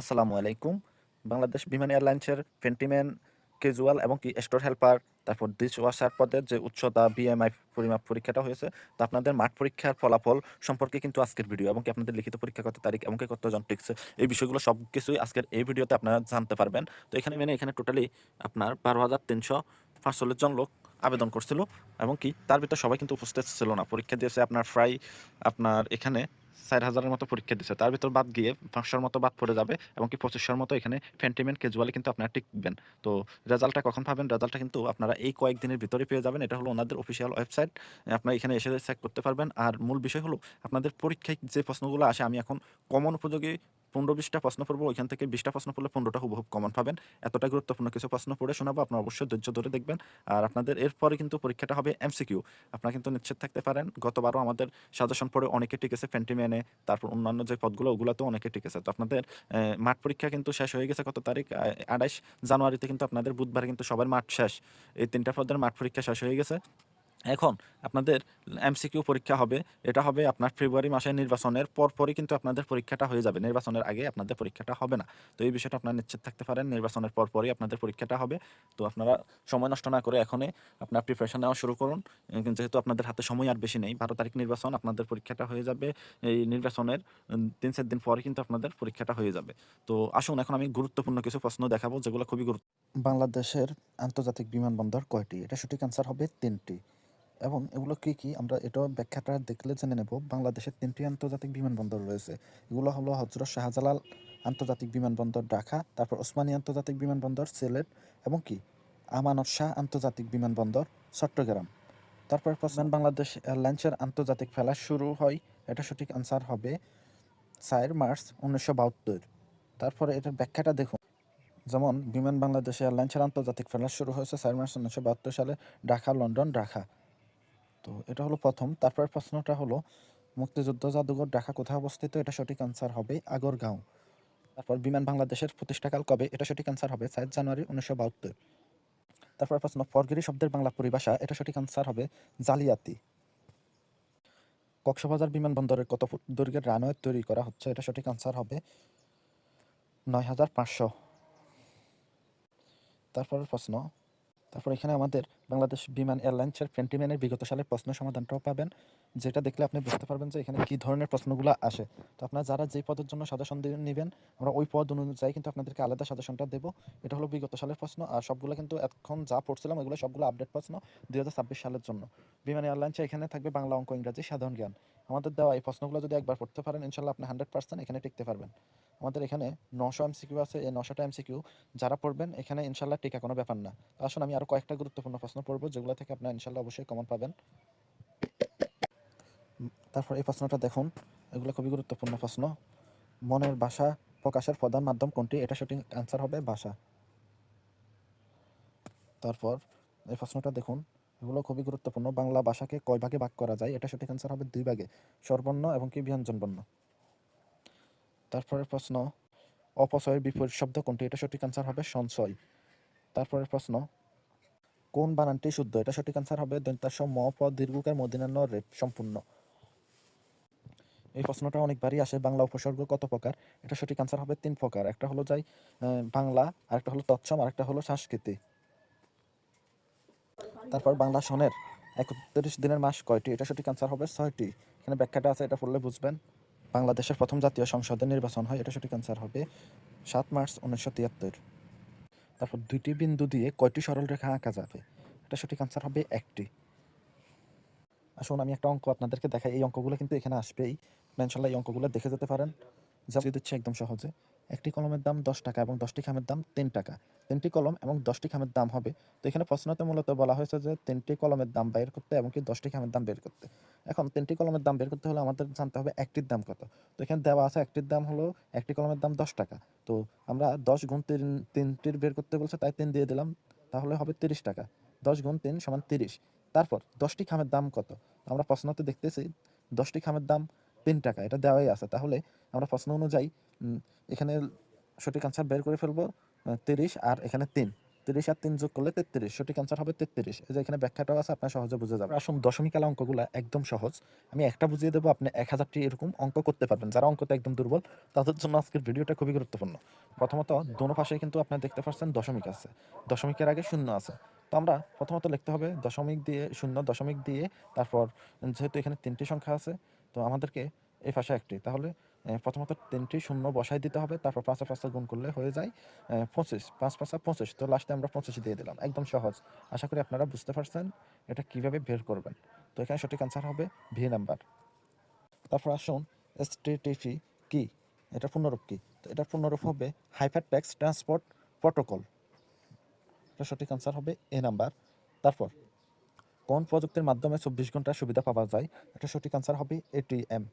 আসসালামু আলাইকুম। বাংলাদেশ বিমান এয়ারলাইন্সের ফেন্টিম্যান ক্যাজুয়াল এবং কি স্টোর হেল্পার, তারপর ডিশ ওয়াশার পদের যে উচ্চতা বিএমআই পরিমাপ পরীক্ষাটা হয়েছে, তা আপনাদের মাঠ পরীক্ষার ফলাফল সম্পর্কে কিন্তু আজকের ভিডিও এবং কি আপনাদের লিখিত পরীক্ষা কত তারিখ এবং কি কতজন টিকছে, এই বিষয়গুলো সব কিছুই আজকের এই ভিডিওতে আপনারা জানতে পারবেন। তো এখানে মানে এখানে টোটালি আপনার বারো হাজার তিনশো পাঁচচল্লিশ জন লোক আবেদন করছিল এবং কি তার ভিতরে সবাই কিন্তু উপস্থিত ছিল না। পরীক্ষা দিয়েছে আপনার প্রায় আপনার এখানে চার হাজারের মতো পরীক্ষা দিচ্ছে তার ভিতর বাদ গিয়ে পাঁচশোর মতো বাদ পড়ে যাবে এবং কি পঁচিশশোর মতো এখানে ফেন্টিমেন্ট ক্যাজুয়ালি কিন্তু আপনারা টিকবেন। তো রেজাল্টটা কখন পাবেন? রেজাল্টটা কিন্তু আপনারা এই কয়েকদিনের ভিতরে পেয়ে যাবেন। এটা হলো ওনাদের অফিসিয়াল ওয়েবসাইট আপনারা এখানে এসে চেক করতে পারবেন। আর মূল বিষয় হলো, আপনাদের পরীক্ষায় যে প্রশ্নগুলো আসে, আমি এখন কমন উপযোগী পনেরো বিশটা প্রশ্ন পড়ব, ওইখান থেকে বিশটা প্রশ্ন পড়লে পনেরোটা হুবহুব কমন পাবেন। এতটা গুরুত্বপূর্ণ কিছু প্রশ্ন পড়ে শোনাবো, আপনারা অবশ্যই ধৈর্য ধরে দেখবেন। আর আপনাদের এরপরে কিন্তু পরীক্ষাটা হবে এমসিকিউ আপনারা কিন্তু নিশ্চিত থাকতে পারেন, গতবারও আমাদের সাজেশন পড়ে অনেকে টিকেছে ফেন্টিম্যানে তারপর অন্যান্য যে পদগুলো, ওগুলোতেও অনেকে টিকেছে তো আপনাদের মাঠ পরীক্ষা কিন্তু শেষ হয়ে গেছে কত তারিখ? আঠাইশ জানুয়ারিতে কিন্তু আপনাদের বুধবার কিন্তু সবার মাঠ শেষ। এই তিনটা পদের মাঠ পরীক্ষা শেষ হয়ে গেছে। এখন আপনাদের এমসিকিউ পরীক্ষা হবে, এটা হবে আপনার ফেব্রুয়ারি মাসের নির্বাচনের পরপরই কিন্তু আপনাদের পরীক্ষাটা হয়ে যাবে। নির্বাচনের আগে আপনাদের পরীক্ষাটা হবে না। তো এই বিষয়টা আপনারা নিশ্চিত থাকতে পারেন, নির্বাচনের পরপরই আপনাদের পরীক্ষাটা হবে। তো আপনারা সময় নষ্ট না করে এখনই আপনার প্রিপারেশন নেওয়া শুরু করুন। যেহেতু আপনাদের হাতে সময় আর বেশি নেই, বারো তারিখ নির্বাচন আপনাদের পরীক্ষাটা হয়ে যাবে। এই নির্বাচনের তিন চার দিন পরে কিন্তু আপনাদের পরীক্ষাটা হয়ে যাবে। তো আসুন, এখন আমি গুরুত্বপূর্ণ কিছু প্রশ্ন দেখাবো, যেগুলো খুবই গুরুত্ব বাংলাদেশের আন্তর্জাতিক বিমানবন্দর কয়টি? এটা সঠিক অ্যান্সার হবে তিনটি। এবং এগুলো কি কি? আমরা এটাও ব্যাখ্যাটা দেখলে জেনে নেব। বাংলাদেশের তিনটি আন্তর্জাতিক বিমানবন্দর রয়েছে। এগুলো হলো হজরত শাহজালাল আন্তর্জাতিক বিমানবন্দর ঢাকা, তারপর ওসমানী আন্তর্জাতিক বিমানবন্দর সিলেট এবং কি? আমানত শাহ আন্তর্জাতিক বিমানবন্দর চট্টগ্রাম। তারপর প্রশ্ন বাংলাদেশ এয়ারলাইন্সের আন্তর্জাতিক ফেলা শুরু হয়? এটা সঠিক আনসার হবে চার মার্চ উনিশশো বাহাত্তর। তারপরে এটার ব্যাখ্যাটা দেখুন। যেমন, বিমান বাংলাদেশ এয়ারলাইন্সের আন্তর্জাতিক ফ্লাইট শুরু হয়েছে চার মার্চ উনিশশো বাহাত্তর সালে ঢাকা, লন্ডন, ঢাকা। তো এটা হলো প্রথম। তারপর প্রশ্নটা হলো, মুক্তিযুদ্ধ জাদুঘর ঢাকা কোথায় অবস্থিত? এটা সঠিক আনসার হবে আগরগাঁও। তারপর বিমান বাংলাদেশের প্রতিষ্ঠাকাল কবে? এটা সঠিক আনসার হবে চার জানুয়ারি উনিশশো বাহাত্তর। তারপর প্রশ্ন, ফরগিরি শব্দের বাংলা পরিভাষা, এটা সঠিক আনসার হবে জালিয়াতি। কক্সবাজার বিমানবন্দরের কত ফুট দৈর্ঘ্যের রানওয়ে তৈরি করা হচ্ছে? এটা সঠিক আনসার হবে নয় হাজার পাঁচশো। তারপরের প্রশ্ন, তারপর এখানে আমাদের বাংলাদেশ বিমান এয়ারলাইন্সের ফেন্টিম্যানের বিগত সালের প্রশ্ন সমাধানটাও পাবেন, যেটা দেখলে আপনি বুঝতে পারবেন যে এখানে কী ধরনের প্রশ্নগুলো আসে। তো আপনারা যারা যেই পদের জন্য সাজেশন নেবেন, আমরা ওই পদ অনুযায়ী কিন্তু আপনাদেরকে আলাদা সাজেশনটা দেবো। এটা হলো বিগত সালের প্রশ্ন, আর সবগুলো কিন্তু এখন যা পড়ছিলাম এগুলো সবগুলো আপডেট প্রশ্ন দুই হাজার ছাব্বিশ সালের জন্য। বিমান এয়ারলাইন্সে এখানে থাকবে বাংলা অঙ্ক, ইংরাজি, সাধারণ জ্ঞান। আমাদের দেওয়া এই প্রশ্নগুলো যদি একবার পড়তে পারেন, ইনশাল্লাহ আপনি হান্ড্রেড পার্সেন্ট এখানে টিকতে পারবেন। আমাদের এখানে নশো এমসিকিউ আছে, এই নশোটা এমসিকিউ যারা পড়বেন, এখানে ইনশাল্লাহ টিকা কোনো ব্যাপার না। আসুন, আমি আরও কয়েকটা গুরুত্বপূর্ণ প্রশ্ন পড়ব যেগুলো থেকে আপনার ইনশাল্লাহ অবশ্যই কমন পাবেন। তারপর এই প্রশ্নটা দেখুন। এগুলো খুবই গুরুত্বপূর্ণ প্রশ্ন। মনের ভাষা প্রকাশের প্রধান মাধ্যম কোনটি? এটা সঠিক অ্যান্সার হবে ভাষা। তারপর এই প্রশ্নটা দেখুন। এগুলো খুবই গুরুত্বপূর্ণ। বাংলা ভাষাকে কয় ভাগে ভাগ করা যায়? এটা সঠিক অ্যান্সার হবে দুই ভাগে। স্বরবর্ণ এবং কি ব্যঞ্জন বর্ণ। তারপরের প্রশ্ন, অপচয়ের বিপরীত শব্দ কোনটি? এটা সঠিক অ্যান্সার হবে সঞ্চয়। তারপরের প্রশ্ন কোন বানানটি শুদ্ধ? এটা সঠিক অ্যান্সার হবে দন্তাস ম প দীর্ঘকার মদিনান্ন রেপ সম্পূর্ণ। এই প্রশ্নটা অনেকবারই আসে, বাংলা উপসর্গ কত প্রকার? এটা সঠিক অ্যান্সার হবে তিন প্রকার। একটা হলো যাই বাংলা আরেকটা হলো তৎসম আরেকটা হলো সংস্কৃতি তারপর বাংলা সনের একত্রিশ দিনের মাস কয়টি? এটা সঠিক অ্যান্সার হবে ছয়টি। এখানে ব্যাখ্যাটা আছে, এটা পড়লে বুঝবেন। বাংলাদেশের প্রথম জাতীয় সংসদের নির্বাচন হয়, এটা সঠিক অ্যান্সার হবে সাত মার্চ উনিশশো তিয়াত্তর। তারপর দুইটি বিন্দু দিয়ে কয়টি সরল রেখা আঁকা যাবে? এটা সঠিক আনসার হবে একটি। আসুন আমি একটা অঙ্ক আপনাদেরকে দেখাই। এই অঙ্কগুলো কিন্তু এখানে আসবেই। ইনশাল্লাহ এই অঙ্কগুলো দেখে যেতে পারেন। যা দিচ্ছে একদম সহজে। একটি কলমের দাম দশ টাকা এবং দশটি খামের দাম তিন টাকা। তিনটি কলম এবং দশটি খামের দাম হবে। তো এখানে প্রশ্নতে মূলত বলা হয়েছে যে তিনটি কলমের দাম বের করতে এবং কি দশটি খামের দাম বের করতে। এখন তিনটি কলমের দাম বের করতে হলে আমাদের জানতে হবে একটির দাম কত। তো এখানে দেওয়া আছে একটির দাম হলো একটি কলমের দাম দশ টাকা। তো আমরা দশ গুণ তিন, তিনটির বের করতে বলছে, তাই তিন দিয়ে দিলাম, তাহলে হবে তিরিশ টাকা। দশ গুণ তিন সমান তিরিশ। তারপর দশটি খামের দাম কত? আমরা প্রশ্নতে দেখতেছি, দশটি খামের দাম তিন টাকা, এটা দেওয়াই আছে। তাহলে আমরা প্রশ্ন অনুযায়ী এখানে সঠিক আনসার বের করে ফেলব তিরিশ আর এখানে তিন। তিরিশ আর তিন যোগ করলে তেত্রিশ, সঠিক অ্যান্সার হবে তেত্রিশ। এই যে এখানে ব্যাখ্যাটাও আছে, আপনার সহজে বুঝে যাবে আসুন দশমিক আলা অঙ্কগুলো একদম সহজ। আমি একটা বুঝিয়ে দেবো, আপনি এক হাজারটি এরকম অঙ্ক করতে পারবেন। যারা অঙ্কতে একদম দুর্বল, তাদের জন্য আজকের ভিডিওটা খুবই গুরুত্বপূর্ণ। প্রথমত, দোনো পাশে কিন্তু আপনি দেখতে পাচ্ছেন দশমিক আছে। দশমিকের আগে শূন্য আছে। তো আমরা প্রথমত লিখতে হবে দশমিক দিয়ে শূন্য, দশমিক দিয়ে তারপর যেহেতু এখানে তিনটি সংখ্যা আছে তো আমাদেরকে এই পাশে একটি। তাহলে প্রথমত তিনটি শূন্য বসাই দিতে হবে, তারপর পাঁচা পাঁচটা গুণ করলে হয়ে যায় পঁচিশ। পাঁচ, পাঁচা পঁচিশ, তো লাস্টে আমরা পঁচিশ দিয়ে দিলাম। একদম সহজ। আশা করি আপনারা বুঝতে পারছেন এটা কীভাবে বের করবেন। তো এখানে সঠিক আনসার হবে ভি নাম্বার তারপর আসুন এস টি কি? এটা পূর্ণরূপ কি? তো এটার পূর্ণরূপ হবে হাইফার টেক্স ট্রান্সপোর্ট প্রোটোকল এটা সঠিক আনসার হবে এ নাম্বার তারপর কোন প্রযুক্তির মাধ্যমে চব্বিশ ঘণ্টার সুবিধা পাওয়া যায়? এটা সঠিক আনসার হবে এটিএম